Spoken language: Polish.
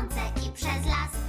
słońce i przez las